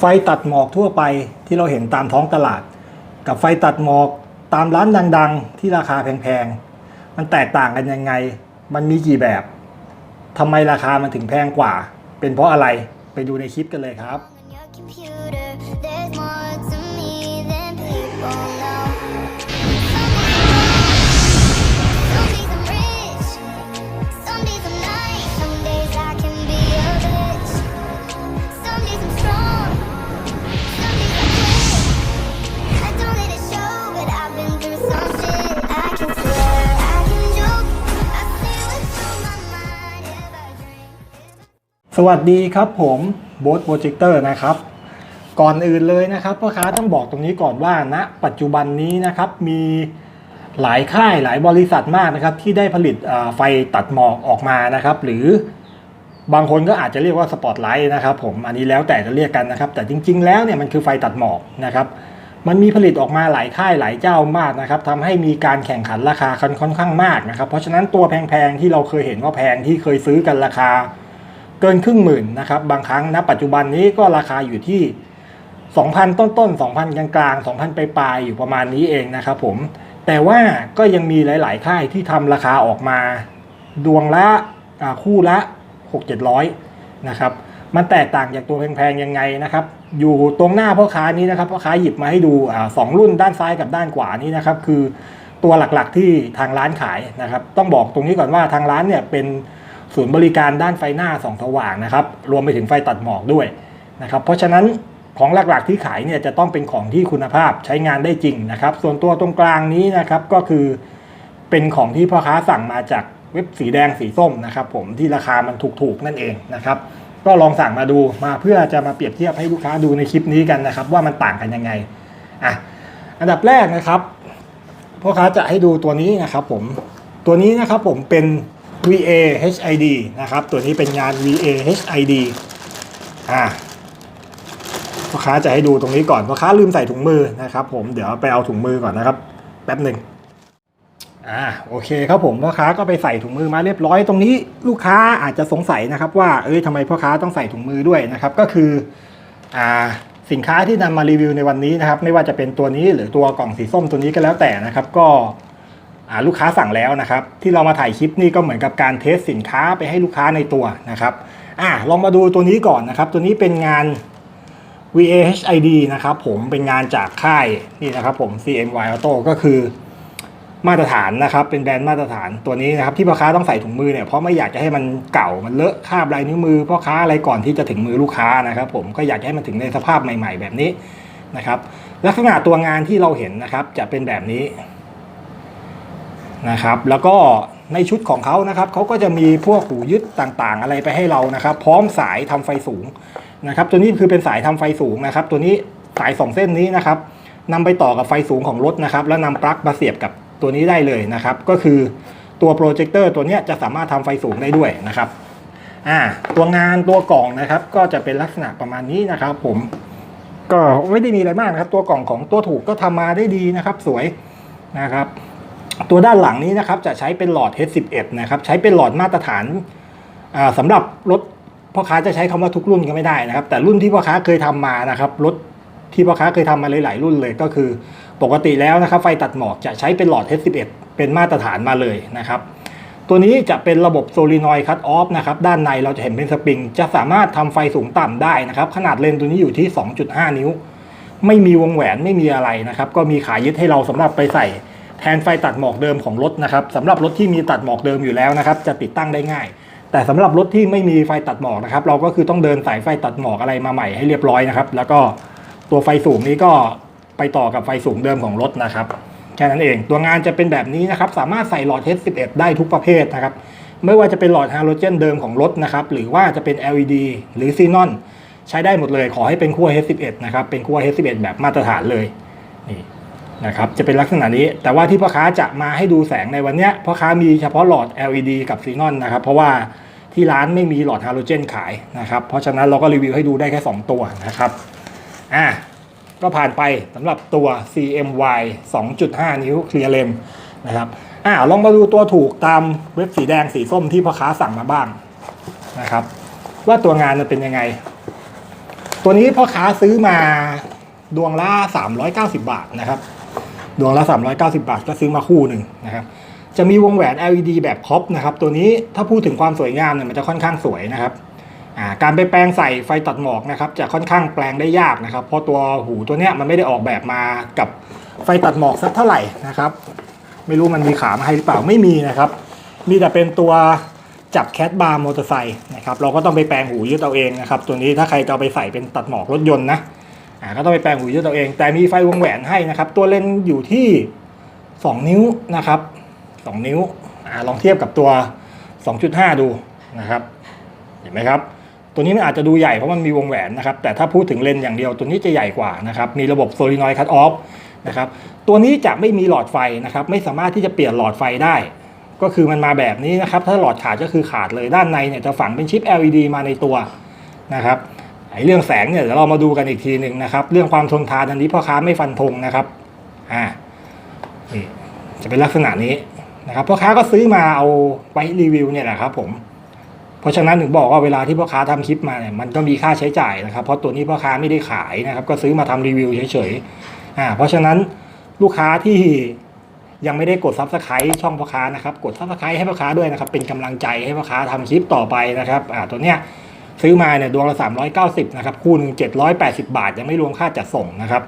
ไฟตัดหมอกทั่วไปที่เราเห็นตามท้องตลาด กับไฟตัดหมอกตามร้านดังๆ ที่ราคาแพงๆ มันแตกต่างกันยังไง มันมีกี่แบบทำไมราคามันถึงแพงกว่า เป็นเพราะอะไรไปดูในคลิปกันเลยครับ วัสดีครับผมโบ๊ทโปรเจคเตอร์นะครับ ก่อนอื่นเลยนะครับพ่อค้าต้องบอกตรงนี้ก่อนว่าณปัจจุบันนี้นะครับมีหลายค่ายหลายบริษัทมากนะครับ ที่ได้ผลิตไฟตัดหมอกออกมานะครับ หรือบางคนก็อาจจะเรียกว่าสปอตไลท์นะครับผมอันนี้แล้วแต่จะเรียกกันนะครับ แต่จริง ๆ แล้วเนี่ยมันคือไฟตัดหมอกนะครับ มันมีผลิตออกมาหลายค่ายหลายเจ้ามากนะครับทำให้มีการแข่งขันราคาค่อนข้างมากนะครับ เพราะฉะนั้นตัวแพงๆที่เราเคยเห็นว่าแพงที่เคยซื้อกันราคา เกินครึ่งหมื่นนะครับบางครั้งณปัจจุบันนี้ก็ราคาอยู่ที่ 2,000 ต้นๆ2,000 กลางๆ2,000 ปลายๆอยู่ประมาณนี้เองนะครับผมแต่ว่าก็ยังมีหลาย ๆ ค่ายที่ทำราคาออกมา ดวงละคู่ละ 6-700นะครับมันแตกต่างจากตัวแพงๆยังไงนะครับ อยู่ตรงหน้าพ่อค้านี้นะครับพ่อค้าหยิบมาให้ดูอสองรุ่นด้านซ้ายกับด้านขวานี้นะครับ คือตัวหลักๆที่ทางร้านขายนะครับ ต้องบอกตรงนี้ก่อนว่าทางร้านเนี่ยเป็น ศูนย์บริการด้านไฟหน้าส่องสว่างนะครับ รวมไปถึงไฟตัดหมอกด้วยนะครับ เพราะฉะนั้นของหลักๆที่ขายเนี่ยจะต้องเป็นของที่คุณภาพใช้งานได้จริงนะครับ ส่วนตัวตรงกลางนี้นะครับก็คือเป็นของที่พ่อค้าสั่งมาจากเว็บสีแดงสีส้มนะครับ ผมที่ราคามันถูกๆนั่นเองนะครับ ก็ลองสั่งมาดูมาเพื่อจะมาเปรียบเทียบให้ลูกค้าดูในคลิปนี้กันนะครับ ว่ามันต่างกันยังไงอะอันดับแรกนะครับพ่อค้าจะให้ดูตัวนี้นะครับ ผมตัวนี้นะครับผมเป็น VA HID นะครับ ตัวนี้เป็นงาน VA HID อ่าพ่อค้าจะให้ดูตรงนี้ก่อนพ่อค้าลืมใส่ถุงมือนะครับ ผมเดี๋ยวไปเอาถุงมือก่อนนะครับ แป๊บหนึ่งอ่าโอเคครับผมพ่อค้าก็ไปใส่ถุงมือมาเรียบร้อยตรงนี้ลูกค้าอาจจะสงสัยนะครับ ว่าเอ้ยทำไมพ่อค้าต้องใส่ถุงมือด้วยนะครับ ก็คืออ่าสินค้าที่นำมารีวิวในวันนี้นะครับ ไม่ว่าจะเป็นตัวนี้หรือตัวกล่องสีส้มตัวนี้ก็แล้วแต่นะครับ ก็ ลูกค้าสั่งแล้วนะครับที่เรามาถ่ายคลิปนี่ก็เหมือนกับการเทสสินค้าไปให้ลูกค้าในตัวนะครับอ่าลองมาดูตัวนี้ก่อนนะครับ ตัวนี้เป็นงาน VAHID นะครับผมเป็นงานจากค่ายนี่นะครับผม CMY Auto ก็คือมาตรฐานนะครับ เป็นแบรนด์มาตรฐานตัวนี้นะครับที่พ่อค้าต้องใส่ถุงมือเนี่ยเพราะไม่อยากจะให้มันเก่ามันเลอะคราบลายนิ้วมือพ่อค้าอะไรก่อนที่จะถึงมือลูกค้านะครับ ผมก็อยากให้มันถึงในสภาพใหม่ ๆ แบบนี้นะครับ ลักษณะตัวงานที่เราเห็นนะครับจะเป็นแบบนี้ นะครับ แล้วก็ในชุดของเขานะครับเขาก็จะมีพวกหูยึดต่างๆ อะไรไปให้เรานะครับ พร้อมสายทำไฟสูงนะครับ ตัวนี้คือเป็นสายทำไฟสูงนะครับ ตัวนี้สายสองเส้นนี้นะครับนำไปต่อกับไฟสูงของรถนะครับ แล้วนำปลั๊กมาเสียบกับตัวนี้ได้เลยนะครับ ก็คือตัวโปรเจคเตอร์ตัวนี้จะสามารถทำไฟสูงได้ด้วยนะครับอ่าตัวงานตัวกล่องนะครับ ก็จะเป็นลักษณะประมาณนี้นะครับ ผม ก็ไม่ได้มีอะไรมากนะครับ ตัวกล่องของตัวถูกก็ทำมาได้ดีนะครับ สวยนะครับ ตัวด้านหลังนี้นะครับจะใช้เป็นหลอด H11 นะครับใช้เป็นหลอดมาตรฐานอ่าสำหรับรถพ่อค้าจะใช้คำว่าทุกรุ่นก็ไม่ได้นะครับ แต่รุ่นที่พ่อค้าเคยทำมานะครับรถที่พ่อค้าเคยทำมาหลาย ๆ รุ่นเลยก็คือ ปกติแล้วนะครับ ไฟตัดหมอกจะใช้เป็นหลอด H11 เป็นมาตรฐานมาเลยนะครับตัวนี้จะเป็นระบบโซลินอยด์คัตออฟนะครับด้านในเราจะเห็นเป็นสปริง จะสามารถทำไฟสูงต่ำได้นะครับ ขนาดเลนส์ตัวนี้อยู่ที่ 2.5 นิ้ว ไม่มีวงแหวนไม่มีอะไรนะครับ ก็มีขายึดให้เราสำหรับไปใส่ แทนไฟตัดหมอกเดิมของรถนะครับสำหรับรถที่มีตัดหมอกเดิมอยู่แล้วนะครับ จะติดตั้งได้ง่าย แต่สำหรับรถที่ไม่มีไฟตัดหมอกนะครับ เราก็คือต้องเดินสายไฟตัดหมอกอะไรมาใหม่ให้เรียบร้อยนะครับ แล้วก็ตัวไฟสูงนี้ก็ไปต่อกับไฟสูงเดิมของรถนะครับแค่นั้นเอง ตัวงานจะเป็นแบบนี้นะครับ สามารถใส่หลอด H11 ได้ทุกประเภทนะครับ ไม่ว่าจะเป็นหลอดฮาโลเจนเดิมของรถนะครับ หรือว่าจะเป็น LED หรือซีนอนใช้ได้หมดเลย ขอให้เป็นขั้ว H11 นะครับ เป็นขั้ว H11 แบบมาตรฐานเลย นี่ นะครับจะเป็นลักษณะนี้ แต่ว่าที่พ่อค้าจะมาให้ดูแสงในวันเนี้ยพ่อค้ามีเฉพาะหลอด LED กับซีนอนนะครับเพราะว่าที่ร้านไม่มีหลอดฮาโลเจนขายนะครับเพราะฉะนั้นเราก็รีวิวให้ดูได้แค่ 2 ตัวนะครับอะก็ผ่านไปสำหรับตัว CMY 2.5 นิ้วเคลียร์เลนนะครับอ่าลองมาดูตัวถูกตามเว็บสีแดงสีส้มที่พ่อค้าสั่งมาบ้างนะครับ ว่าตัวงานมันเป็นยังไง ตัวนี้พ่อค้าซื้อมาดวงละ390 บาทนะครับ ดวงละ 390 บาทก็ซื้อมาคู่หนึ่งนะครับจะมีวงแหวน LED แบบครอปนะครับตัวนี้ถ้าพูดถึงความสวยงามเนี่ยมันจะค่อนข้างสวยนะครับการไปแปลงใส่ไฟตัดหมอกนะครับจะค่อนข้างแปลงได้ยากนะครับ เพราะตัวหูตัวเนี้ยมันไม่ได้ออกแบบมากับไฟตัดหมอกสักเท่าไหร่นะครับ ไม่รู้มันมีขามาให้หรือเปล่าไม่มีนะครับ มีแต่เป็นตัวจับแคทบาร์มอเตอร์ไซค์นะครับเราก็ต้องไปแปลงหูยึดเอาเองนะครับ ตัวนี้ถ้าใครจะเอาไปใส่เป็นตัดหมอกรถยนต์นะ อ่าก็ต้องไปแปลงหูยึดเอาเอง แต่มีไฟวงแหวนให้นะครับ ตัวเลนส์อยู่ที่ 2 นิ้วนะครับ 2 นิ้วอาลองเทียบกับตัว 2.5 ดูนะครับ เห็นไหมครับ ตัวนี้มันอาจจะดูใหญ่เพราะมันมีวงแหวนนะครับ แต่ถ้าพูดถึงเลนส์อย่างเดียวตัวนี้จะใหญ่กว่านะครับ มีระบบโซลินอยด์คัตออฟนะครับ ตัวนี้จะไม่มีหลอดไฟนะครับ ไม่สามารถที่จะเปลี่ยนหลอดไฟได้ก็คือมันมาแบบนี้นะครับ ถ้าหลอดขาดก็คือขาดเลยด้านในเนี่ยจะฝังเป็นชิป LED มาในตัวนะครับ ไอ้เรื่องแสงเนี่ยเดี๋ยวเรามาดูกันอีกทีหนึ่งนะครับ เรื่องความทนทานอันนี้พ่อค้าไม่ฟันธงนะครับอ่านี่จะเป็นลักษณะนี้นะครับพ่อค้าก็ซื้อมาเอาไว้รีวิวเนี่ยแหละครับ ผม เพราะฉะนั้นถึงบอกว่าเวลาที่พ่อค้าทำคลิปมาเนี่ยมันก็มีค่าใช้จ่ายนะครับ เพราะตัวนี้พ่อค้าไม่ได้ขายนะครับ ก็ซื้อมาทำรีวิวเฉยๆอ่าเพราะฉะนั้นลูกค้าที่ยังไม่ได้กดซับสไครต์ช่องพ่อค้านะครับ กดซับสไครต์ให้พ่อค้าด้วยนะครับ เป็นกำลังใจให้พ่อค้าทำคลิปต่อไปนะครับอ่าตัวเนี้ย ซื้อมาเนี่ยดวงละ 390 นะครับ คู่หนึ่ง780 บาท ยังไม่รวมค่าจัดส่งนะครับ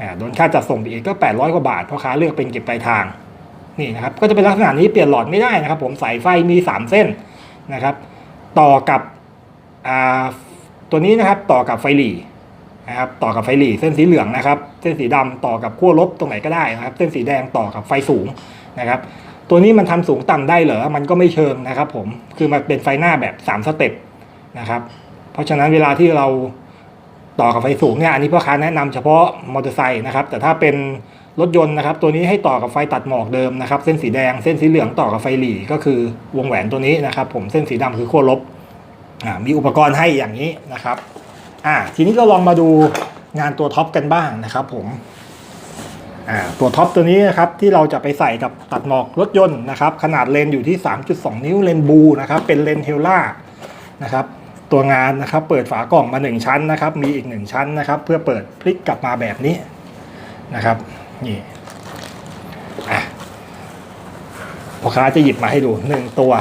อ่าโดนค่าจัดส่งไปอีกก็ 800 กว่าบาทพ่อค้าเลือกเป็นเก็บปลายทางนี่นะครับก็จะเป็นลักษณะนี้เปลี่ยนหลอดไม่ได้นะครับ ผมสายไฟมี 3 เส้นนะครับ ต่อกับอ่าตัวนี้นะครับต่อกับไฟหลีนะครับต่อกับไฟหลีเส้นสีเหลืองนะครับ เส้นสีดำต่อกับขั้วลบตรงไหนก็ได้นะครับ เส้นสีแดงต่อกับไฟสูงนะครับ ตัวนี้มันทำสูงต่ำได้เหรอมันก็ไม่เชิงนะครับ ผมคือมันเป็นไฟหน้าแบบ 3 สเต็ป นะครับ เพราะฉะนั้นเวลาที่เราต่อกับไฟสูงเนี่ยอันนี้พ่อค้าแนะนำเฉพาะมอเตอร์ไซค์นะครับ แต่ถ้าเป็นรถยนต์นะครับ ตัวนี้ให้ต่อกับไฟตัดหมอกเดิมนะครับ เส้นสีแดงเส้นสีเหลืองต่อกับไฟหลีก็คือวงแหวนตัวนี้นะครับ ผมเส้นสีดำคือขั้วลบมีอุปกรณ์ให้อย่างนี้นะครับอ่าทีนี้เราลองมาดูงานตัวท็อปกันบ้างนะครับ ผมอ่าตัวท็อปตัวนี้นะครับที่เราจะไปใส่กับตัดหมอกรถยนต์นะครับ ขนาดเลนอยู่ที่ 3.2 นิ้วเลนบูนะครับเป็นเลนเทลล่านะครับ ตัวงานนะครับ เปิดฝากล่องมา 1 ชั้นนะครับ มีอีก 1 ชั้นนะครับ เพื่อเปิดพลิกกลับมาแบบนี้นะครับ นี่พ่อค้าจะหยิบมาให้ดูหนึ่งตัว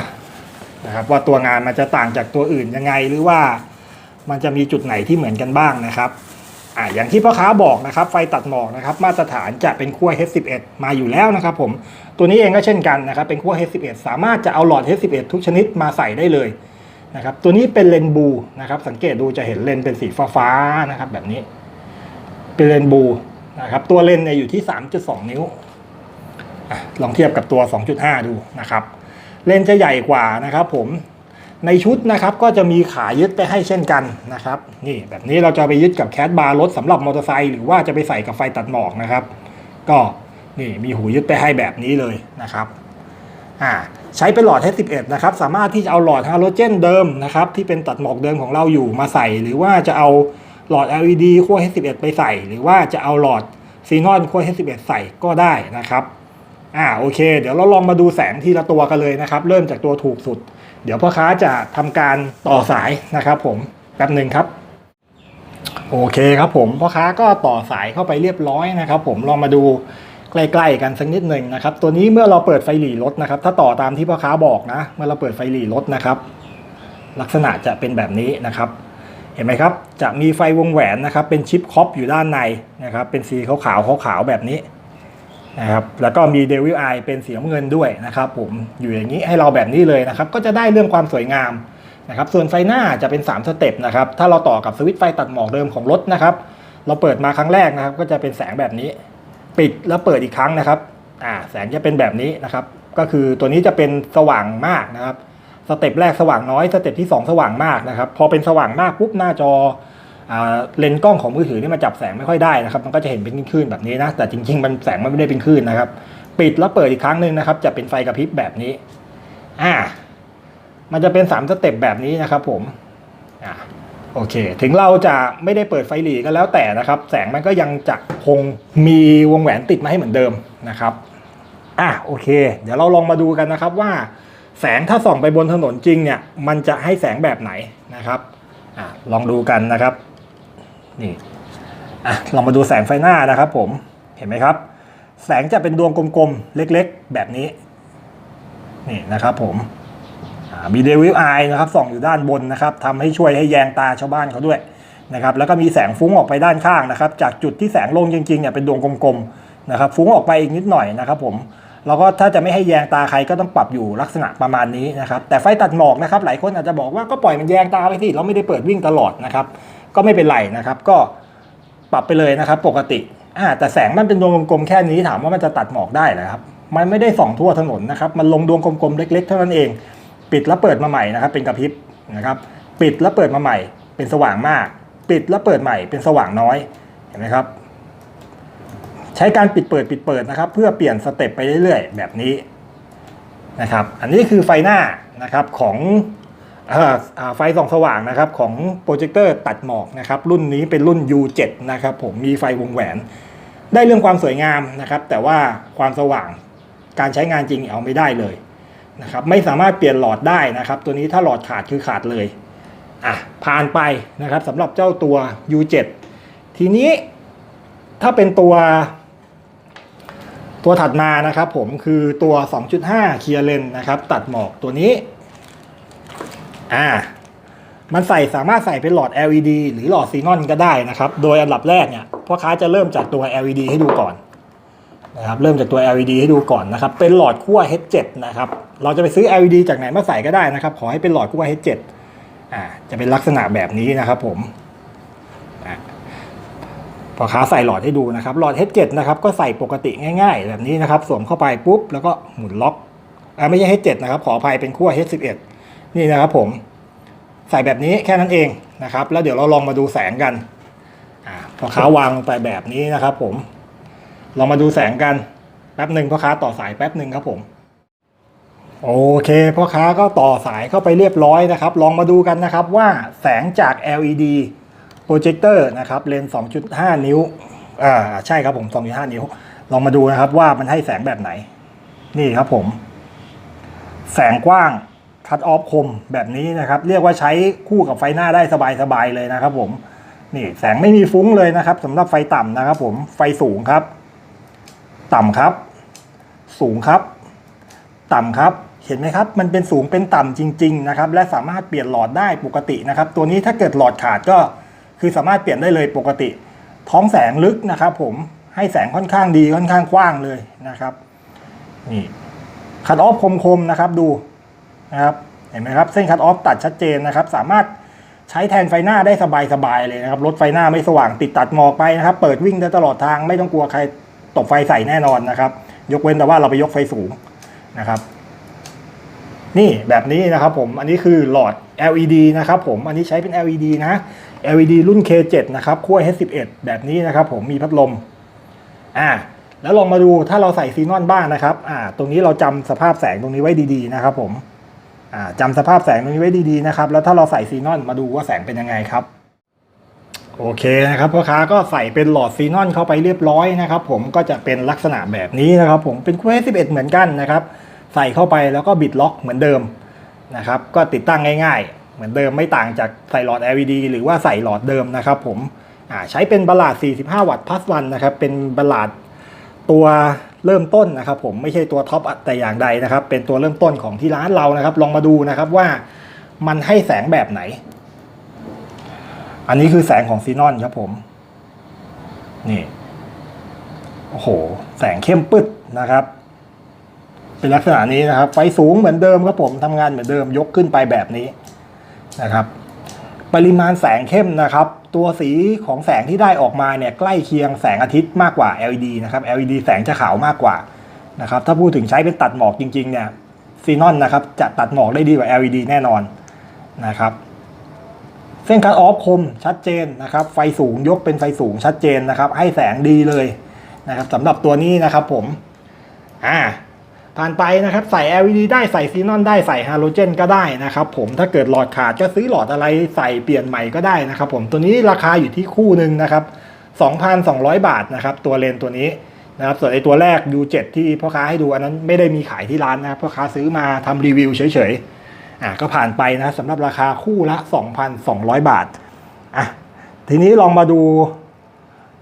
นะครับ ว่าตัวงานมันจะต่างจากตัวอื่นยังไงหรือว่ามันจะมีจุดไหนที่เหมือนกันบ้างนะครับอ่าอย่างที่พ่อค้าบอกนะครับ ไฟตัดหมอกนะครับ มาตรฐานจะเป็นขั้ว H11 มาอยู่แล้วนะครับ ผมตัวนี้เองก็เช่นกันนะครับ เป็นขั้ว H11 สามารถจะเอาหลอด H11 ทุกชนิดมาใส่ได้เลย นะครับตัวนี้เป็นเลนส์บูนะครับสังเกตดูจะเห็นเลนส์เป็นสีฟ้าๆนะครับแบบนี้เป็นเลนส์บูนะครับตัวเลนส์เนี่ยอยู่ที่ 3.2 นิ้วอลองเทียบกับตัว 2.5 ดูนะครับ เลนส์จะใหญ่กว่านะครับผมในชุดนะครับก็จะมีขายึดไปให้เช่นกันนะครับ นี่แบบนี้เราจะไปยึดกับแคดบาร์รถสำหรับมอเตอร์ไซค์หรือว่าจะไปใส่กับไฟตัดหมอกนะครับ ก็นี่มีหูยึดไปให้แบบนี้เลยนะครับอ่า ใช้เป็นหลอด H11 นะครับ สามารถที่จะเอาหลอดฮาโลเจนเดิมนะครับ ที่เป็นตัดหมอกเดิมของเราอยู่มาใส่ หรือว่าจะเอาหลอด LED ขั้ว H11 ไปใส่ หรือว่าจะเอาหลอดซีนอนขั้ว H11 ใส่ก็ได้นะครับอ่าโอเค เดี๋ยวเราลองมาดูแสงทีละตัวกันเลยนะครับ เริ่มจากตัวถูกสุด เดี๋ยวพ่อค้าจะทำการต่อสายนะครับ ผมแป๊บหนึ่งครับ โอเคครับผมพ่อค้าก็ต่อสายเข้าไปเรียบร้อยนะครับ ผมลองมาดู ใกล้ๆกันสักนิดหนึ่งนะครับ ตัวนี้เมื่อเราเปิดไฟหลีรถนะครับ ถ้าต่อตามที่พ่อค้าบอกนะ เมื่อเราเปิดไฟหลีรถนะครับ ลักษณะจะเป็นแบบนี้นะครับ เห็นไหมครับ จะมีไฟวงแหวนนะครับ เป็นชิปคอปอยู่ด้านในนะครับ เป็นสีขาวๆขาวๆแบบนี้นะครับ แล้วก็มีเดวิลไอเป็นสีน้ำเงินด้วยนะครับ ผมอยู่อย่างนี้ให้เราแบบนี้เลยนะครับ ก็จะได้เรื่องความสวยงามนะครับ ส่วนไฟหน้าจะเป็น 3 สเต็ปนะครับ ถ้าเราต่อกับสวิตช์ไฟตัดหมอกเดิมของรถนะครับ เราเปิดมาครั้งแรกนะครับ ก็จะเป็นแสงแบบนี้ ปิดแล้วเปิดอีกครั้งนะครับอ่าแสงจะเป็นแบบนี้นะครับ ก็คือตัวนี้จะเป็นสว่างมากนะครับ สเต็ปแรกสว่างน้อย สเต็ปที่ 2 สว่างมากนะครับ พอเป็นสว่างมากปุ๊บหน้าจอเลนส์กล้องของมือถือนี่มันจับแสงไม่ค่อยได้นะครับ มันก็จะเห็นเป็นคลื่นๆแบบนี้นะ แต่จริงๆ มันแสงมันไม่ได้เป็นคลื่นนะครับ ปิดแล้วเปิดอีกครั้งหนึ่งนะครับ จะเป็นไฟกระพริบแบบนี้ อ่า มันจะเป็นสามสเต็ปแบบนี้นะครับ ผม อ่า โอเค ถึงเราจะไม่ได้เปิดไฟหลีก็แล้วแต่นะครับ แสงมันก็ยังจะคงมีวงแหวนติดมาให้เหมือนเดิมนะครับอะโอเค เดี๋ยวเราลองมาดูกันนะครับว่า แสงถ้าส่องไปบนถนนจริงเนี่ย มันจะให้แสงแบบไหนนะครับอะลองดูกันนะครับ นี่อะลองมาดูแสงไฟหน้านะครับผมเห็นไหมครับ แสงจะเป็นดวงกลมๆเล็กๆ แบบนี้ นี่นะครับผม มีเดวิลไอนะครับส่องอยู่ด้านบนนะครับทำให้ช่วยให้แยงตาชาวบ้านเขาด้วยนะครับแล้วก็มีแสงฟุ้งออกไปด้านข้างนะครับ จากจุดที่แสงลงจริงๆเนี่ยเป็นดวงกลมๆนะครับฟุ้งออกไปอีกนิดหน่อยนะครับผมแล้วก็ถ้าจะไม่ให้แยงตาใครก็ต้องปรับอยู่ลักษณะประมาณนี้นะครับแต่ไฟตัดหมอกนะครับหลายคนอาจจะบอกว่าก็ปล่อยมันแยงตาไปสิเราไม่ได้เปิดวิ่งตลอดนะครับก็ไม่เป็นไรนะครับ ก็ปรับไปเลยนะครับ ปกติอ่าแต่แสงมันเป็นดวงกลมๆแค่นี้ถามว่ามันจะตัดหมอกได้เหรอครับมันไม่ได้ส่องทั่วถนนนะครับมันลงดวงกลมๆเล็ก ๆ เท่านั้นเอง ปิดแล้วเปิดมาใหม่นะครับ เป็นกระพริบนะครับ ปิดแล้วเปิดมาใหม่ เป็นสว่างมาก ปิดแล้วเปิดใหม่ เป็นสว่างน้อยเห็นไหมครับ ใช้การปิดเปิดปิดเปิดนะครับ เพื่อเปลี่ยนสเต็ปไปเรื่อยๆ แบบนี้นะครับ อันนี้คือไฟหน้านะครับของออไฟส่องสว่างนะครับของโปรเจคเตอร์ตัดหมอกนะครับรุ่นนี้เป็นรุ่น U7 นะครับผมมีไฟวงแหวน ได้เรื่องความสวยงามนะครับ แต่ว่าความสว่างการใช้งานจริงเอาไม่ได้เลย นะครับไม่สามารถเปลี่ยนหลอดได้นะครับ ตัวนี้ถ้าหลอดขาดคือขาดเลยอะผ่านไปนะครับสำหรับเจ้าตัว U7 ทีนี้ถ้าเป็นตัว ตัวถัดมานะครับผมคือตัว 2.5 เคลียร์เลนนะครับตัดหมอกตัวนี้อ่ามันใส่สามารถใส่เป็นหลอด LED หรือหลอดซีนอนก็ได้นะครับ โดยอันดับแรกเนี่ยพ่อค้าจะเริ่มจากตัว LED ให้ดูก่อน นะครับเริ่มจากตัว LED ให้ดูก่อนนะครับ เป็นหลอดขั้ว H7 นะครับ เราจะไปซื้อ LED จากไหนมาใส่ก็ได้นะครับ ขอให้เป็นหลอดขั้ว H7 อ่าจะเป็นลักษณะแบบนี้นะครับผมอ่าพอค้าใส่หลอดให้ดูนะครับ หลอด H7 นะครับก็ใส่ปกติง่าย ๆ แบบนี้นะครับ สวมเข้าไปปุ๊บแล้วก็หมุนล็อกอ่าไม่ใช่ H7 นะครับ ขออภัยเป็นขั้ว H11 นี่นะครับผม ใส่แบบนี้แค่นั้นเองนะครับ แล้วเดี๋ยวเราลองมาดูแสงกันอ่าพอค้าวางลงไปแบบนี้นะครับผม ลองมาดูแสงกันแป๊บหนึ่งพ่อค้าต่อสายแป๊บหนึ่งครับผมโอเคพ่อค้าก็ต่อสายเข้าไปเรียบร้อยนะครับ ลองมาดูกันนะครับว่าแสงจาก LED โปรเจคเตอร์นะครับเลนส์2.5 นิ้วอ่าใช่ครับผม 2.5 นิ้ว ลองมาดูนะครับว่ามันให้แสงแบบไหน นี่ครับผม แสงกว้างคัดออฟคมแบบนี้นะครับ เรียกว่าใช้คู่กับไฟหน้าได้สบายๆเลยนะครับผม นี่แสงไม่มีฟุ้งเลยนะครับสำหรับไฟต่ำนะครับผมไฟสูงครับ ต่ำครับ สูงครับ ต่ำครับ เห็นไหมครับ มันเป็นสูงเป็นต่ำจริง ๆ นะครับ และสามารถเปลี่ยนหลอดได้ปกตินะครับ ตัวนี้ถ้าเกิดหลอดขาดก็คือสามารถเปลี่ยนได้เลยปกติ ท้องแสงลึกนะครับ ผมให้แสงค่อนข้างดีค่อนข้างกว้างเลยนะครับนี่คัดออฟคมๆนะครับดูนะครับเห็นไหมครับเส้นคัดออฟตัดชัดเจนนะครับ สามารถใช้แทนไฟหน้าได้สบายๆเลยนะครับรถไฟหน้าไม่สว่างติดตัดหมอกไปนะครับ เปิดวิ่งได้ตลอดทางไม่ต้องกลัวใคร ตบไฟใส่แน่นอนนะครับ ยกเว้นแต่ว่าเราไปยกไฟสูงนะครับ นี่แบบนี้นะครับผมอันนี้คือหลอด LED นะครับผมอันนี้ใช้เป็น LED นะ LED รุ่น K7 นะครับขั้ว H11 แบบนี้นะครับ ผมมีพัดลมอ่าแล้วลองมาดูถ้าเราใส่ซีนอนบ้างนะครับอ่าตรงนี้เราจำสภาพแสงตรงนี้ไว้ดีๆนะครับ ผมอ่าจำสภาพแสงตรงนี้ไว้ดีๆนะครับ แล้วถ้าเราใส่ซีนอนมาดูว่าแสงเป็นยังไงครับ โอเคนะครับพ่อค้าก็ใส่เป็นหลอดซีนอนเข้าไปเรียบร้อยนะครับ ผมก็จะเป็นลักษณะแบบนี้นะครับผมเป็นขั้ว H11 เหมือนกันนะครับ ใส่เข้าไปแล้วก็บิดล็อกเหมือนเดิมนะครับก็ติดตั้งง่ายๆ เหมือนเดิมไม่ต่างจากใส่หลอด LED หรือว่าใส่หลอดเดิมนะครับผมใช้เป็นบลลาด 45 วัตต์ plus 1นนะครับเป็นบลาดตัวเริ่มต้นนะครับผมไม่ใช่ตัวท็อปแต่อย่างใดนะครับ เป็นตัวเริ่มต้นของที่ร้านเรานะครับ ลองมาดูนะครับว่ามันให้แสงแบบไหน อันนี้คือแสงของซีนอนครับผม นี่ โอ้โห แสงเข้มปึ๊ดนะครับ เป็นลักษณะนี้นะครับ ไฟสูงเหมือนเดิมครับผมทำงานเหมือนเดิมยกขึ้นไปแบบนี้นะครับ ปริมาณแสงเข้มนะครับ ตัวสีของแสงที่ได้ออกมาเนี่ยใกล้เคียงแสงอาทิตย์มากกว่า LED นะครับ LED แสงจะขาวมากกว่านะครับ ถ้าพูดถึงใช้เป็นตัดหมอกจริงๆเนี่ยซีนอนนะครับ จะตัดหมอกได้ดีกว่า LED แน่นอนนะครับ เส้นคัทออฟคมชัดเจนนะครับ ไฟสูงยกเป็นไฟสูงชัดเจนนะครับ ให้แสงดีเลยนะครับสำหรับตัวนี้นะครับผม อ่า ผ่านไปนะครับ ใส่ LED ได้ใส่ซีนอนได้ใส่ฮาโลเจนก็ได้นะครับผมถ้าเกิดหลอดขาดก็ซื้อหลอดอะไรใส่เปลี่ยนใหม่ก็ได้นะครับผมตัวนี้ราคาอยู่ที่คู่หนึ่งนะครับ 2,200 บาทนะครับ ตัวเลนตัวนี้นะครับส่วนไอตัวแรก U7 ที่พ่อค้าให้ดูอันนั้นไม่ได้มีขายที่ร้านนะครับพ่อค้าซื้อมาทำรีวิวเฉยๆ อะก็ผ่านไปนะสำหรับราคาคู่ละ 2,200 บาทอะทีนี้ลองมาดู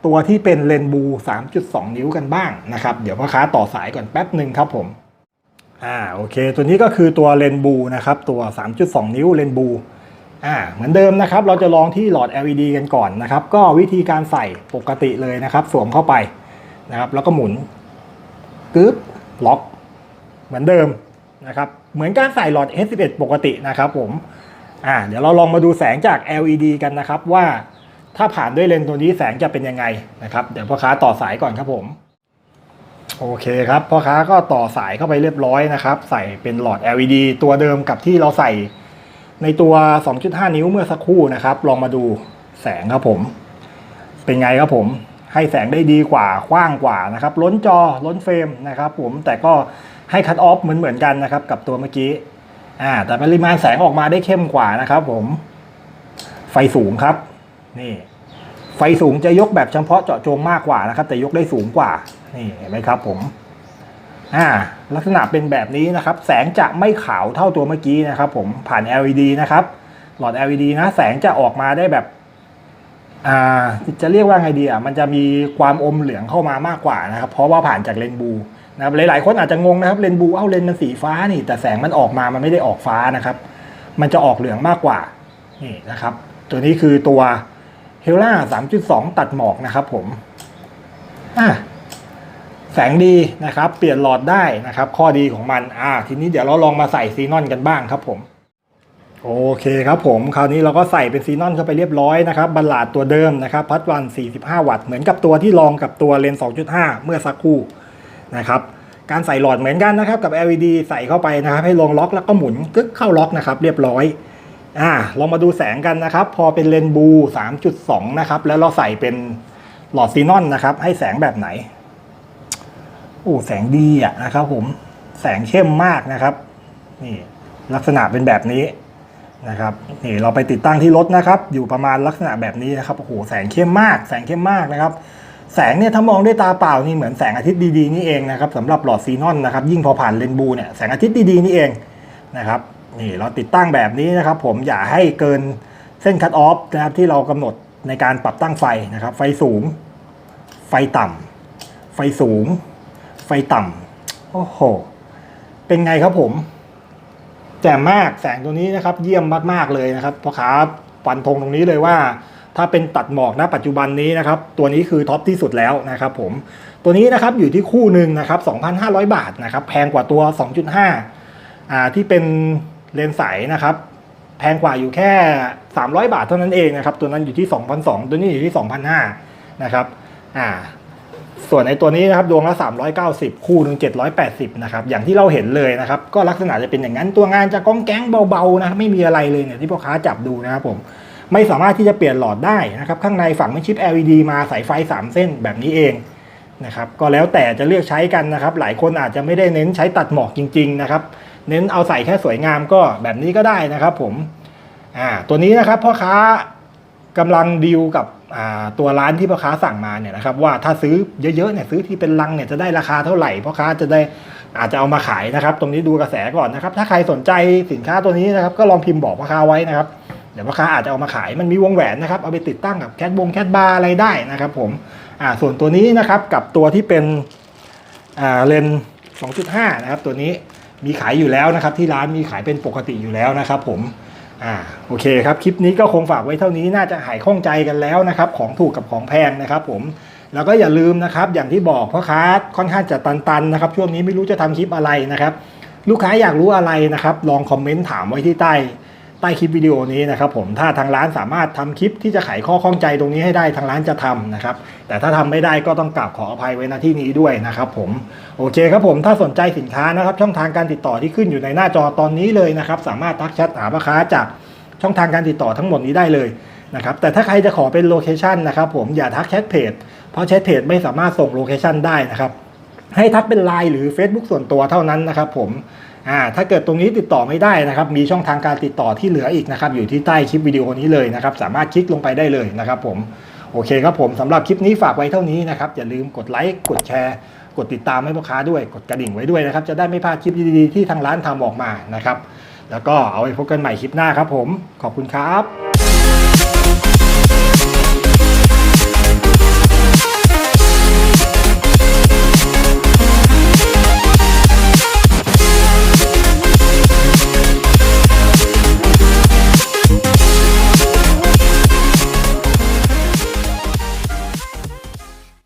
ตัวที่เป็นเลนบู 3.2 นิ้วกันบ้างนะครับ เดี๋ยวพ่อค้าต่อสายก่อนแป๊บหนึ่งครับผมอ่าโอเค ตัวนี้ก็คือตัวเลนบูนะครับตัว 3.2 นิ้วเลนบูอ่าเหมือนเดิมนะครับ เราจะลองที่หลอด LED กันก่อนนะครับ ก็วิธีการใส่ปกติเลยนะครับ สวมเข้าไปนะครับ แล้วก็หมุนกึ๊บล็อก เหมือนเดิมนะครับ เหมือนการใส่หลอด S11 ปกตินะครับผมอ่าเดี๋ยวเราลองมาดูแสงจาก LED กันนะครับว่าถ้าผ่านด้วยเลนส์ตัวนี้แสงจะเป็นยังไงนะครับ เดี๋ยวพ่อค้าต่อสายก่อนครับผม โอเคครับพ่อค้าก็ต่อสายเข้าไปเรียบร้อยนะครับ ใส่เป็นหลอด LED ตัวเดิมกับที่เราใส่ในตัว 2.5 นิ้วเมื่อสักครู่นะครับ ลองมาดูแสงครับผม เป็นไงครับผม ให้แสงได้ดีกว่ากว้างกว่านะครับ ล้นจอล้นเฟรมนะครับผมแต่ก็ให้คัตออฟเหมือนเหมือนกันนะครับ กับตัวเมื่อกี้อ่าแต่ปริมาณแสงออกมาได้เข้มกว่านะครับ ผม ไฟสูงครับ นี่ ไฟสูงจะยกแบบเฉพาะเจาะจงมากกว่านะครับ แต่ยกได้สูงกว่า นี่เห็นไหมครับผมอ่าลักษณะเป็นแบบนี้นะครับ แสงจะไม่ขาวเท่าตัวเมื่อกี้นะครับ ผมผ่าน LED นะครับ หลอด LED นะ แสงจะออกมาได้แบบ จะเรียกว่าไงดีอะมันจะมีความอมเหลืองเข้ามามากกว่านะครับ เพราะว่าผ่านจากเลนบูนะครับหลายๆคนอาจจะงงนะครับเลนบูเอ้าเลนมันสีฟ้านี่ แต่แสงมันออกมามันไม่ได้ออกฟ้านะครับ มันจะออกเหลืองมากกว่านี่นะครับ ตัวนี้คือตัว h e l a 3.2 ตัดหมอกนะครับผมอะแสงดีนะครับ เปลี่ยนหลอดได้นะครับ ข้อดีของมันอ่าทีนี้เดี๋ยวเราลองมาใส่ซีนอนกันบ้างครับผม โอเคครับผมคราวนี้เราก็ใส่เป็นซีนอนเข้าไปเรียบร้อยนะครับบัลลาดตัวเดิมนะครับพัดวัน 45 วัตต์เหมือนกับตัวที่ลองกับตัวเลนส์2.5 เมื่อสักครู่นะครับการใส่หลอดเหมือนกันนะครับกับ LED ใส่เข้าไปนะครับ ให้ลงล็อกแล้วก็หมุนกึกเข้าล็อกนะครับ เรียบร้อยอ่าลองมาดูแสงกันนะครับ พอเป็นเลนส์บู 3.2 นะครับ แล้วเราใส่เป็นหลอดซีนอนนะครับ ให้แสงแบบไหนโอ้แสงดีอะนะครับผมแสงเข้มมากนะครับนี่ลักษณะเป็นแบบนี้ นะครับนี่เราไปติดตั้งที่รถนะครับ อยู่ประมาณลักษณะแบบนี้นะครับโอ้โหแสงเข้มมาก แสงเข้มมากนะครับ แสงเนี่ยถ้ามองด้วยตาเปล่านี่เหมือนแสงอาทิตย์ดีๆนี่เองนะครับสำหรับหลอดซีนอนนะครับ ยิ่งพอผ่านเลนบูเนี่ยแสงอาทิตย์ดีๆนี่เองนะครับนี่เราติดตั้งแบบนี้นะครับ ผมอย่าให้เกินเส้นคัตออฟนะครับที่เรากำหนดในการปรับตั้งไฟนะครับ ไฟสูง ไฟต่ำไฟสูง ไฟต่ำโอ้โหเป็นไงครับผม แจ่มมากแสงตัวนี้นะครับเยี่ยมมากๆเลยนะครับพ่อค้าฟันธงตรงนี้เลยว่า ถ้าเป็นตัดหมอกนะปัจจุบันนี้นะครับตัวนี้คือท็อปที่สุดแล้วนะครับผมตัวนี้นะครับอยู่ที่คู่หนึ่งนะครับ2,500 บาทนะครับแพงกว่าตัว 2.5อ่าที่เป็นเลนส์ใสนะครับแพงกว่าอยู่แค่ 300 บาทเท่านั้นเองนะครับตัวนั้นอยู่ที่ 2,200ตัวนี้อยู่ที่ 2,500นะครับอ่า ส่วนในตัวนี้นะครับดวงละ 390 คู่หนึ่ง780 นะครับ อย่างที่เราเห็นเลยนะครับ ก็ลักษณะจะเป็นอย่างนั้นตัวงานจะก้องแก๊งเบาๆนะครับไม่มีอะไรเลยเนี่ยที่พ่อค้าจับดูนะครับผมไม่สามารถที่จะเปลี่ยนหลอดได้นะครับ ข้างในฝังไม่ชิป LED มาสายไฟ 3 เส้นแบบนี้เองนะครับก็แล้วแต่จะเลือกใช้กันนะครับ หลายคนอาจจะไม่ได้เน้นใช้ตัดหมอกจริง ๆ นะครับ เน้นเอาใส่แค่สวยงามก็แบบนี้ก็ได้นะครับ ผมอ่าตัวนี้นะครับพ่อค้ากำลังดีลกับ ตัวร้านที่พ่อค้าสั่งมาเนี่ยนะครับว่าถ้าซื้อเยอะๆเนี่ยซื้อที่เป็นลังเนี่ยจะได้ราคาเท่าไหร่พ่อค้าจะได้อาจจะเอามาขายนะครับ ตรงนี้ดูกระแสก่อนนะครับ ถ้าใครสนใจสินค้าตัวนี้นะครับก็ลองพิมพ์บอกพ่อค้าไว้นะครับเดี๋ยวพ่อค้าอาจจะเอามาขายมันมีวงแหวนนะครับเอาไปติดตั้งกับแคทบงแคทบาร์อะไรได้นะครับ ผมอ่าส่วนตัวนี้นะครับกับตัวที่เป็นอ่าเลนส์2.5 นะครับ ตัวนี้มีขายอยู่แล้วนะครับ ที่ร้านมีขายเป็นปกติอยู่แล้วนะครับ ผม อ่าโอเคครับคลิปนี้ก็คงฝากไว้เท่านี้น่าจะหายข้องใจกันแล้วนะครับของถูกกับของแพงนะครับผมแล้วก็อย่าลืมนะครับอย่างที่บอกพ่อค้าค่อนข้างจะตันๆนะครับช่วงนี้ไม่รู้จะทำคลิปอะไรนะครับ ลูกค้าอยากรู้อะไรนะครับ ลองคอมเมนต์ถามไว้ที่ใต้ ใต้คลิปวิดีโอนี้นะครับผมถ้าทางร้านสามารถทำคลิปที่จะไขข้อข้องใจตรงนี้ให้ได้ทางร้านจะทำนะครับ แต่ถ้าทำไม่ได้ก็ต้องกราบขออภัยไว้ณที่นี้ด้วยนะครับผมโอเคครับผมถ้าสนใจสินค้านะครับ ช่องทางการติดต่อที่ขึ้นอยู่ในหน้าจอตอนนี้เลยนะครับ สามารถทักแชทหาพ่อค้าจากช่องทางการติดต่อทั้งหมดนี้ได้เลยนะครับแต่ถ้าใครจะขอเป็นโลเคชันนะครับผมอย่าทักแชทเพจเพราะแชทเพจไม่สามารถส่งโลเคชันได้นะครับให้ทักเป็นไลน์หรือ Facebook ส่วนตัวเท่านั้นนะครับผม อ่าถ้าเกิดตรงนี้ติดต่อไม่ได้นะครับมีช่องทางการติดต่อที่เหลืออีกนะครับอยู่ที่ใต้คลิปวิดีโอนี้เลยนะครับสามารถคลิกลงไปได้เลยนะครับผมโอเคครับผมสำหรับคลิปนี้ฝากไว้เท่านี้นะครับอย่าลืมกดไลค์กดแชร์ กดติดตามให้พ่อค้าด้วย กดกระดิ่งไว้ด้วยนะครับจะได้ไม่พลาดคลิปดีๆที่ทางร้านทำออกมานะครับแล้วก็เอาไว้พบกันใหม่คลิปหน้าครับผมขอบคุณครับ